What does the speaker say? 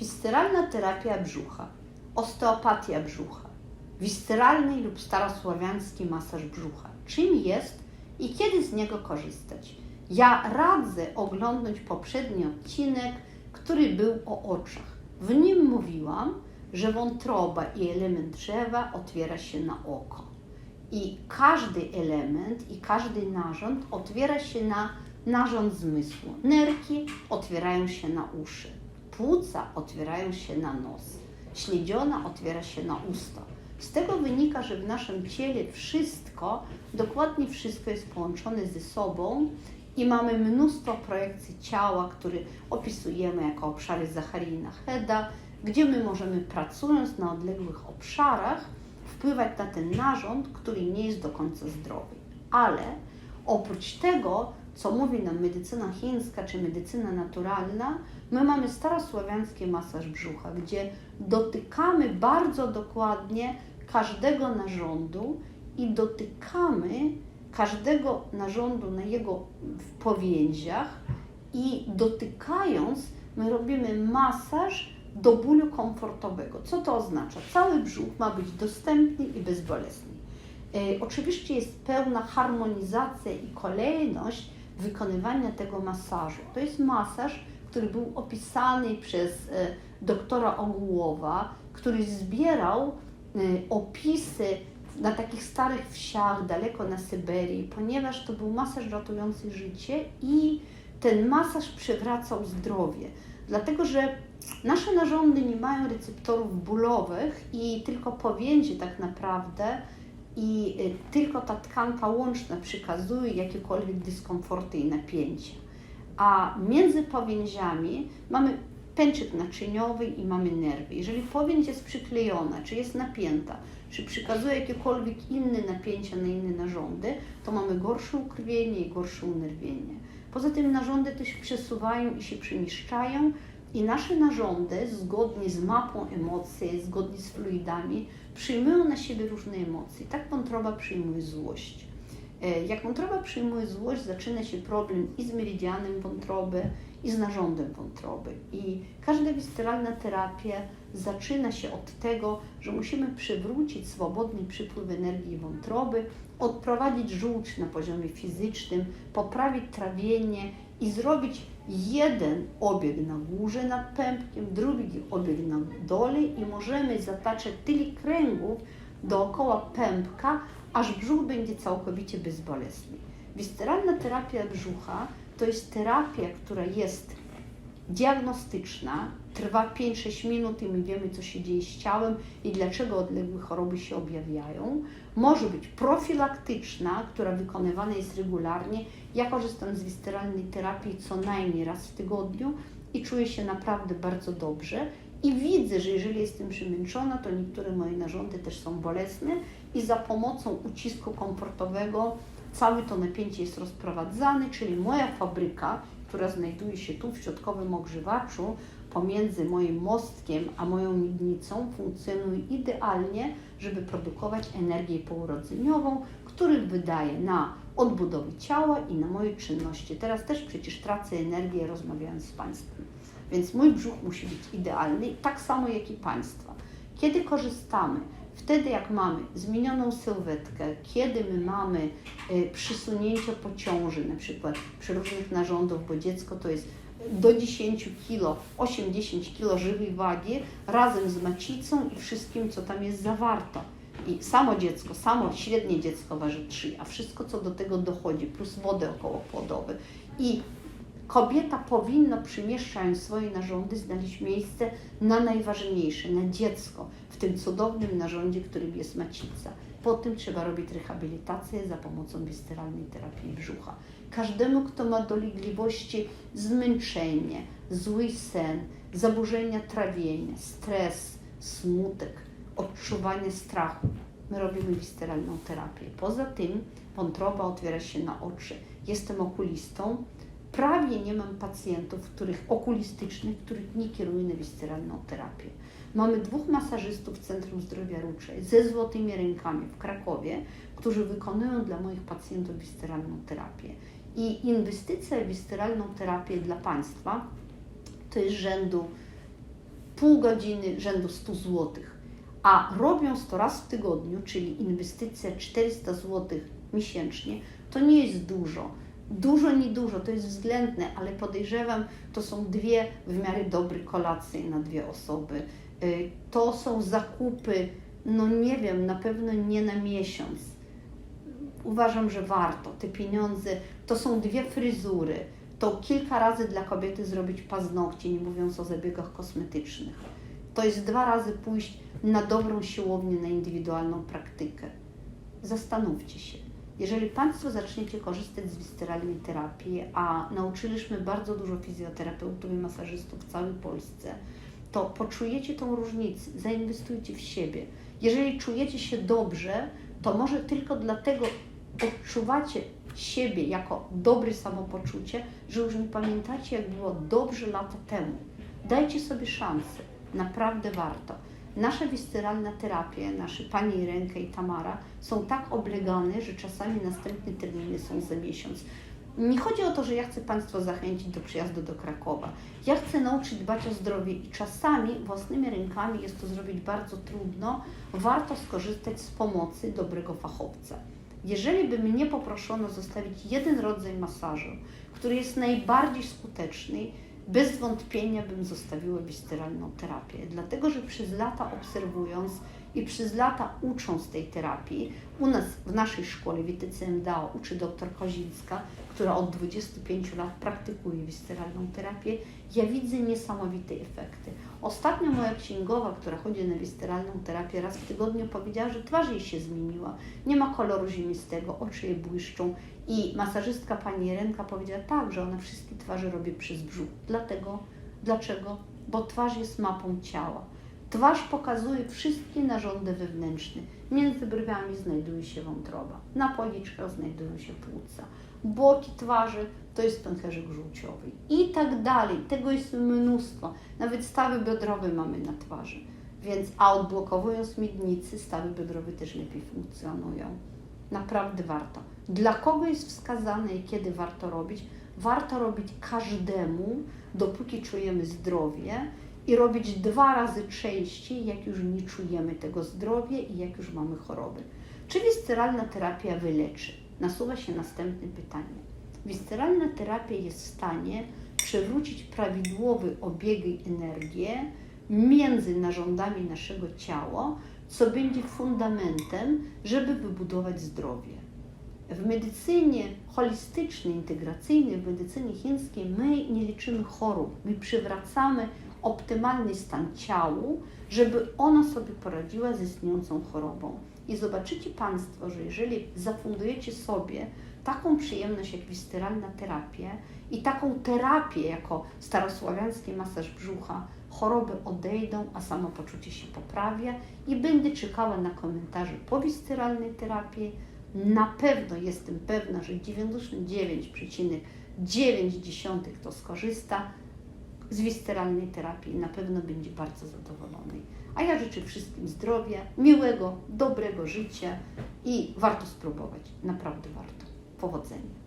Wisceralna terapia brzucha, osteopatia brzucha, wisceralny lub starosławiański masaż brzucha. Czym jest i kiedy z niego korzystać? Ja radzę oglądnąć poprzedni odcinek, który był o oczach. W nim mówiłam, że wątroba i element drzewa otwiera się na oko. I każdy element i każdy narząd otwiera się na narząd zmysłu. Nerki otwierają się na uszy, płuca otwierają się na nos, śledziona otwiera się na usta. Z tego wynika, że w naszym ciele wszystko, dokładnie wszystko jest połączone ze sobą i mamy mnóstwo projekcji ciała, które opisujemy jako obszary Zacharina Heda, gdzie my możemy pracując na odległych obszarach wpływać na ten narząd, który nie jest do końca zdrowy. Ale oprócz tego, co mówi nam medycyna chińska czy medycyna naturalna, my mamy starosławiański masaż brzucha, gdzie dotykamy bardzo dokładnie każdego narządu i dotykamy każdego narządu na jego powięziach i dotykając my robimy masaż do bólu komfortowego. Co to oznacza? Cały brzuch ma być dostępny i bezbolesny. E, oczywiście jest pełna harmonizacja i kolejność wykonywania tego masażu. To jest masaż, który był opisany przez e, doktora Ogłowa, który zbierał e, opisy na takich starych wsiach, daleko na Syberii, ponieważ to był masaż ratujący życie i ten masaż przywracał zdrowie. Dlatego, że nasze narządy nie mają receptorów bólowych i tylko powięzie tak naprawdę i y, tylko ta tkanka łączna przykazuje jakiekolwiek dyskomforty i napięcia. A między powięziami mamy pęczek naczyniowy i mamy nerwy. Jeżeli powięź jest przyklejona, czy jest napięta, czy przykazuje jakiekolwiek inne napięcia na inne narządy, to mamy gorsze ukrwienie i gorsze unerwienie. Poza tym narządy też przesuwają i się przemieszczają i nasze narządy, zgodnie z mapą emocji, zgodnie z fluidami, przyjmują na siebie różne emocje. Tak wątroba przyjmuje złość. E, jak wątroba przyjmuje złość, zaczyna się problem i z meridianem wątroby, i z narządem wątroby. I każda wisteralna terapia zaczyna się od tego, że musimy przywrócić swobodny przypływ energii wątroby, odprowadzić żółć na poziomie fizycznym, poprawić trawienie i zrobić jeden obieg na górze nad pępkiem, drugi obieg na dole i możemy zataczać tyle kręgów dookoła pępka, aż brzuch będzie całkowicie bezbolesny. Wisteralna terapia brzucha to jest terapia, która jest diagnostyczna, trwa 5-6 minut i my wiemy, co się dzieje z ciałem i dlaczego odległe choroby się objawiają. Może być profilaktyczna, która wykonywana jest regularnie. Ja korzystam z wisteralnej terapii co najmniej raz w tygodniu i czuję się naprawdę bardzo dobrze. I widzę, że jeżeli jestem przemęczona, to niektóre moje narządy też są bolesne i za pomocą ucisku komfortowego całe to napięcie jest rozprowadzane, czyli moja fabryka, która znajduje się tu w środkowym ogrzewaczu, pomiędzy moim mostkiem a moją miednicą funkcjonuje idealnie, żeby produkować energię pourodzeniową, których wydaje na odbudowę ciała i na moje czynności. Teraz też przecież tracę energię rozmawiając z Państwem. Więc mój brzuch musi być idealny, tak samo jak i Państwa. Kiedy korzystamy Wtedy jak mamy zmienioną sylwetkę, kiedy my mamy y, przysunięcie po ciąży, na przykład przy różnych narządów, bo dziecko to jest do 10 kg, 8-10 kg żywej wagi razem z macicą i wszystkim, co tam jest zawarto. I samo dziecko, samo średnie dziecko waży 3, a wszystko, co do tego dochodzi, plus wody okołopłodowe. I kobieta powinna, przemieszczając swoje narządy, znaleźć miejsce na najważniejsze, na dziecko, w tym cudownym narządzie, którym jest macica. Po tym trzeba robić rehabilitację za pomocą wisteralnej terapii brzucha. Każdemu, kto ma dolegliwości, zmęczenie, zły sen, zaburzenia trawienia, stres, smutek, odczuwanie strachu, my robimy wisteralną terapię. Poza tym wątroba otwiera się na oczy. Jestem okulistą, prawie nie mam pacjentów, których okulistycznych, których nie kieruję na wisceralną terapię. Mamy dwóch masażystów Centrum Zdrowia Ruczej ze złotymi rękami w Krakowie, którzy wykonują dla moich pacjentów wisceralną terapię. I inwestycja w wisceralną terapię dla państwa to jest rzędu pół godziny rzędu 100 zł, a robią to raz w tygodniu, czyli inwestycja 400 zł miesięcznie, to nie jest dużo. Dużo, nie dużo, to jest względne, ale podejrzewam, to są dwie w miarę dobre kolacje na dwie osoby. Y, To są zakupy, no nie wiem, na pewno nie na miesiąc. Uważam, że warto. Te pieniądze to są dwie fryzury. To kilka razy dla kobiety zrobić paznokcie, nie mówiąc o zabiegach kosmetycznych. To jest dwa razy pójść na dobrą siłownię, na indywidualną praktykę. Zastanówcie się. Jeżeli Państwo zaczniecie korzystać z wisteralnej terapii, a nauczyliśmy bardzo dużo fizjoterapeutów i masażystów w całej Polsce, to poczujecie tą różnicę, zainwestujcie w siebie. Jeżeli czujecie się dobrze, to może tylko dlatego odczuwacie siebie jako dobre samopoczucie, że już nie pamiętacie, jak było dobrze lata temu. Dajcie sobie szansę, naprawdę warto. Nasze wisteralne terapie, nasze Pani Ręka i Tamara są tak oblegane, że czasami następne terminy są za miesiąc. Nie chodzi o to, że ja chcę Państwa zachęcić do przyjazdu do Krakowa. Ja chcę nauczyć dbać o zdrowie i czasami własnymi rękami jest to zrobić bardzo trudno. Warto skorzystać z pomocy dobrego fachowca. Jeżeli by mnie poproszono zostawić jeden rodzaj masażu, który jest najbardziej skuteczny, bez wątpienia bym zostawiła wisteralną terapię, dlatego że przez lata obserwując i przez lata ucząc tej terapii, u nas w naszej szkole Witycy MDAO uczy dr Kozińska, która od 25 lat praktykuje wisteralną terapię, ja widzę niesamowite efekty. Ostatnio moja księgowa, która chodzi na wisteralną terapię raz w tygodniu, powiedziała, że twarz jej się zmieniła. Nie ma koloru ziemistego, oczy jej błyszczą. I masażystka pani Jerenka powiedziała tak, że ona wszystkie twarze robi przez brzuch. Dlatego, dlaczego? Bo twarz jest mapą ciała. Twarz pokazuje wszystkie narządy wewnętrzne. Między brwiami znajduje się wątroba, na policzkach znajdują się płuca, boki twarzy to jest pęcherzyk żółciowy i tak dalej. Tego jest mnóstwo. Nawet stawy biodrowe mamy na twarzy. Więc, a odblokowując miednicy, stawy biodrowe też lepiej funkcjonują. Naprawdę warto. Dla kogo jest wskazane i kiedy warto robić? Warto robić każdemu, dopóki czujemy zdrowie i robić dwa razy częściej, jak już nie czujemy tego zdrowia i jak już mamy choroby. Czy wisceralna terapia wyleczy? Nasuwa się następne pytanie. Wisceralna terapia jest w stanie przywrócić prawidłowy obieg i energię między narządami naszego ciała, co będzie fundamentem, żeby wybudować zdrowie. W medycynie holistycznej, integracyjnej, w medycynie chińskiej my nie liczymy chorób, my przywracamy optymalny stan ciału, żeby ona sobie poradziła z istniejącą chorobą. I zobaczycie Państwo, że jeżeli zafundujecie sobie taką przyjemność jak wisteralna terapia i taką terapię jako starosławiański masaż brzucha, choroby odejdą, a samopoczucie się poprawia i będę czekała na komentarze po wisteralnej terapii. Na pewno jestem pewna, że 99,9 to skorzysta z wisteralnej terapii na pewno będzie bardzo zadowolony. A ja życzę wszystkim zdrowia, miłego, dobrego życia i warto spróbować. Naprawdę warto. Powodzenia.